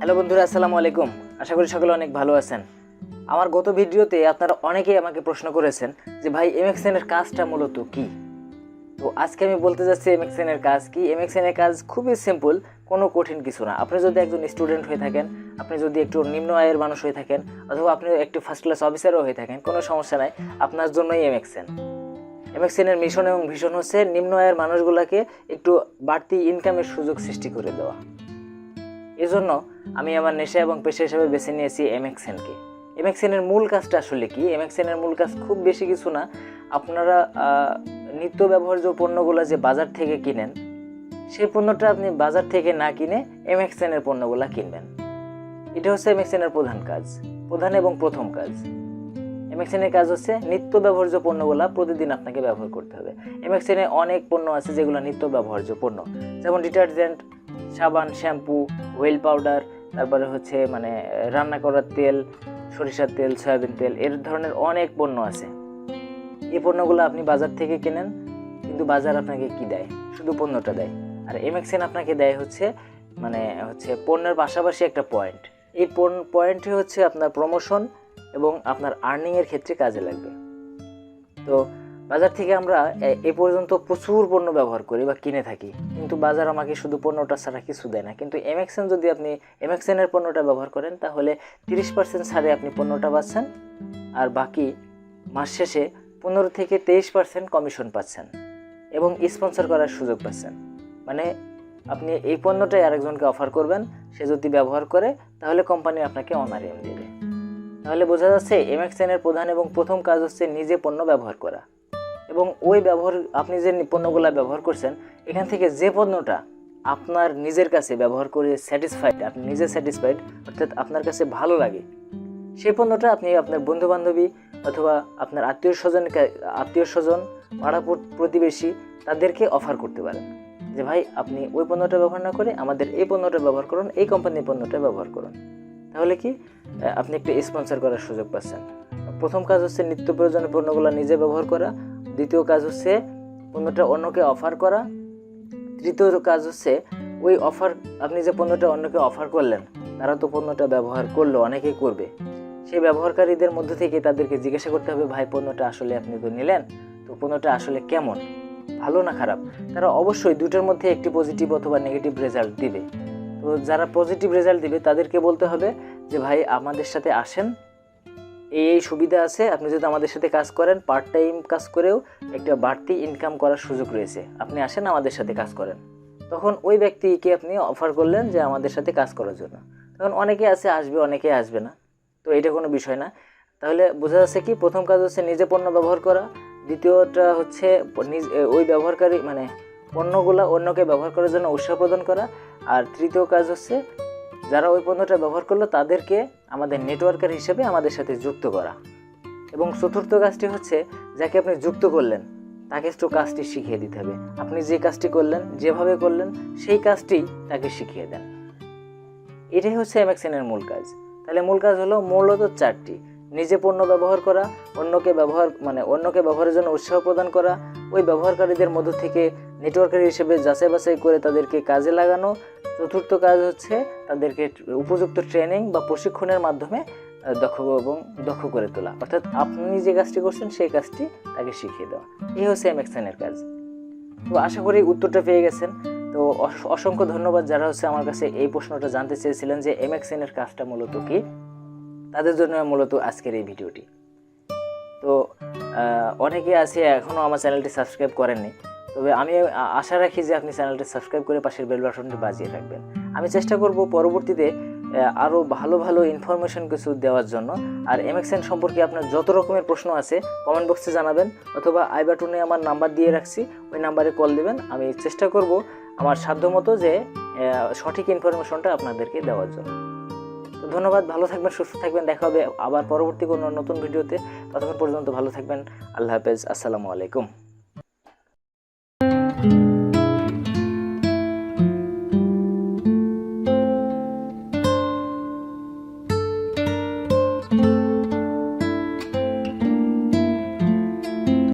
Hello বন্ধুরা, আসসালামু আলাইকুম। আশা করি সকলে অনেক ভালো আছেন। আমার গত ভিডিওতে আপনারা অনেকেই আমাকে প্রশ্ন করেছেন যে, ভাই এমএক্সএন এর কাজটা মূলত কি? তো আজকে আমি বলতে যাচ্ছি এমএক্সএন এর কাজ কি? এমএক্সএন এর কাজ খুবই সিম্পল কোনো কঠিন কিছু না। আপনি যদি একজন স্টুডেন্ট হয়ে থাকেন, আপনি যদি একটু নিম্ন আয়ের মানুষ হয়ে থাকেন, অথবা আপনি একটু ফার্স্ট ক্লাস অফিসারও হয়ে থাকেন, কোনো সমস্যা নাই, আপনার জন্যই এমএক্সএন এমএক্সএনের মিশন এবং ভিশন হচ্ছে নিম্ন আয়ের মানুষগুলোকে একটু বাড়তি ইনকামের সুযোগ সৃষ্টি করে দেওয়া। এজন্য আমি আমার নেশা এবং পেশা হিসেবে বেছে নিয়েছি এমএক্সএনকে এমএক্সএনের মূল কাজটা আসলে কি? এমএক্সএনের মূল কাজ খুব বেশি কিছু না। আপনারা নিত্য ব্যবহার্য পণ্যগুলো যে বাজার থেকে কিনেন সেই পণ্যটা আপনি বাজার থেকে না কিনে এমএক্সএনের পণ্যগুলো কিনবেন। এটা হচ্ছে এমএক্সএনের প্রধান কাজ, প্রধান এবং প্রথম কাজ। এমএক্সএনের কাজ হচ্ছে নিত্য ব্যবহার্য পণ্যগুলো প্রতিদিন আপনাকে ব্যবহার করতে হবে। এমএক্সএনে অনেক পণ্য আছে যেগুলো নিত্য ব্যবহার্য পণ্য। যেমন ডিটারজেন্ট সাবান, শ্যাম্পু ওয়েল পাউডার তারপরে হচ্ছে মানে রান্না করার তেল, সরিষার তেল, সয়াবিন তেল, এর ধরনের অনেক পণ্য আছে। এই পণ্যগুলো আপনি বাজার থেকে কেনেন, কিন্তু বাজার আপনাকে কি দেয়? শুধু পণ্যটা দেয়। আর এমএক্সএন আপনাকে দেয় হচ্ছে মানে হচ্ছে পণ্যের পাশাপাশি একটা পয়েন্ট এই পয়েন্টই হচ্ছে আপনার প্রমোশন এবং আপনার আর্নিংয়ের ক্ষেত্রে কাজে লাগবে। তো বাজার থেকে আমরা এ- পর্যন্ত প্রচুর পণ্য ব্যবহার করি বা কিনে থাকি। কিন্তু বাজার আমাকে শুধু পণ্যটা ছাড়া কিছু দেয় না। কিন্তু এমএক্সএন যদি আপনি এমএক্সএনের পণ্যটা ব্যবহার করেন, তাহলে তিরিশ পার্সেন্ট ছাড়ে আপনি পণ্যটা পাচ্ছেন। আর বাকি মাস শেষে পনেরো থেকে তেইশ পার্সেন্ট কমিশন পাচ্ছেন এবং স্পন্সর করার সুযোগ পাচ্ছেন। মানে আপনি এই পণ্যটাই আরেকজনকে অফার করবেন, সে যদি ব্যবহার করে, তাহলে কোম্পানি আপনাকে অনারিয়াম দেবে। তাহলে বোঝা যাচ্ছে এমএক্সএন এর প্রধান এবং প্রথম কাজ হচ্ছে নিজে পণ্য ব্যবহার করা। এবং ওই ব্যবহার, আপনি যে পণ্যগুলো ব্যবহার করছেন, এখান থেকে যে পণ্যটা আপনার নিজের কাছে ব্যবহার করে স্যাটিসফাইড আপনি নিজে স্যাটিসফাইড অর্থাৎ আপনার কাছে ভালো লাগে, সেই পণ্যটা আপনি আপনার বন্ধু বান্ধবী অথবা আপনার আত্মীয় স্বজন আত্মীয় স্বজন, পাড়া প্রতিবেশী, তাদেরকে অফার করতে পারেন। যে ভাই, আপনি ওই পণ্যটা ব্যবহার না করে আমাদের এই পণ্যটা ব্যবহার করুন, এই কোম্পানির পণ্যটা ব্যবহার করুন। তাহলে কি আপনি একটু স্পন্সর করার সুযোগ পাচ্ছেন। প্রথম কাজ হচ্ছে নিত্য প্রয়োজনীয় পণ্যগুলো নিজে ব্যবহার করা দ্বিতীয় কাজ হচ্ছে পণ্যটা অন্যকে অফার করা। তৃতীয় কাজ হচ্ছে ওই অফার আপনি যে পণ্যটা অন্যকে অফার করলেন, তারা তো পণ্যটা ব্যবহার করল, অনেকেই করবে। সেই ব্যবহারকারীদের মধ্যে থেকে তাদেরকে জিজ্ঞাসা করতে হবে, ভাই, পণ্যটা আসলে আপনি তো নিলেন, তো পণ্যটা আসলে কেমন? ভালো না খারাপ? তারা অবশ্যই দুটোর মধ্যে একটি পজিটিভ অথবা নেগেটিভ রেজাল্ট দিবে। তো যারা পজিটিভ রেজাল্ট দিবে, তাদেরকে বলতে হবে যে, ভাই, আমাদের সাথে আসেন এই এই সুবিধা আছে, আপনি যদি আমাদের সাথে কাজ করেন পার্ট টাইম কাজ করেও একটা বাড়তি ইনকাম করার সুযোগ রয়েছে। আপনি আসেন, আমাদের সাথে কাজ করেন। তখন ওই ব্যক্তিকে আপনি অফার করলেন যে, আমাদের সাথে কাজ করার জন্য। তখন অনেকে আছে, আসবে, অনেকে আসবে না। তো এটা কোনো বিষয় না। তাহলে বোঝা যাচ্ছে কি, প্রথম কাজ হচ্ছে নিজে পণ্য ব্যবহার করা, দ্বিতীয়টা হচ্ছে ওই ব্যবহারকারী মানে পণ্যগুলো অন্যকে ব্যবহার করার জন্য উৎসাহ প্রদান করা, আর তৃতীয় কাজ হচ্ছে যারা ওই পণ্যটা ব্যবহার করল, তাদেরকে আমাদের নেটওয়ার্কার হিসেবে আমাদের সাথে যুক্ত করা। এবং চতুর্থ কাজটি হচ্ছে, যাকে আপনি যুক্ত করলেন, তাকে একটু কাজটি শিখিয়ে দিতে হবে। আপনি যে কাজটি করলেন, যেভাবে করলেন, সেই কাজটি তাকে শিখিয়ে দেন। এটাই হচ্ছে এমএক্সএনের মূল কাজ। তাহলে মূল কাজ হলো মূলত চারটি। নিজে পণ্য ব্যবহার করা, অন্যকে ব্যবহার মানে অন্যকে ব্যবহারের জন্য উৎসাহ প্রদান করা ওই ব্যবহারকারীদের মধ্য থেকে নেটওয়ার্কার হিসেবে যাচাই বাছাই করে তাদেরকে কাজে লাগানো। চতুর্থ কাজ হচ্ছে তাদেরকে উপযুক্ত ট্রেনিং বা প্রশিক্ষণের মাধ্যমে দক্ষ এবং দক্ষ করে তোলা। অর্থাৎ আপনি যে কাজটি করছেন, সেই কাজটি তাকে শিখিয়ে দেওয়া। এই হচ্ছে এম এমএক্সএনের কাজ। তো আশা করি উত্তরটা পেয়ে গেছেন। তো অস- অসংখ্য ধন্যবাদ যারা হচ্ছে আমার কাছে এই প্রশ্নটা জানতে চেয়েছিলেন যে এমএক্সএন এর কাজটা মূলত কি, তাদের জন্য মূলত আজকের এই ভিডিওটি। তো অনেকে আছে এখনও আমার চ্যানেলটি সাবস্ক্রাইব করেননি। তবে আমি আশা রাখি যে আপনি চ্যানেলটি সাবস্ক্রাইব করে পাশের বেল বাটনটি বাজিয়ে রাখবেন। আমি চেষ্টা করব পরবর্তীতে আরও ভালো ভালো ইনফরমেশন কিছু দেওয়ার জন্য। আর এমএক্সএন সম্পর্কে আপনার যত রকমের প্রশ্ন আছে কমেন্ট বক্সে জানাবেন অথবা আই বাটনে আমার নাম্বার দিয়ে রাখছি, ওই নাম্বারে কল দেবেন। আমি চেষ্টা করব আমার সাধ্যমতো যে সঠিক ইনফরমেশনটা আপনাদেরকে দেওয়ার জন্য। তো ধন্যবাদ, ভালো থাকবেন, সুস্থ থাকবেন, দেখা হবে আবার পরবর্তী কোনো নতুন ভিডিওতে। ততক্ষণ পর্যন্ত ভালো থাকবেন, আল্লাহ হাফেজ, আসসালামু আলাইকুম।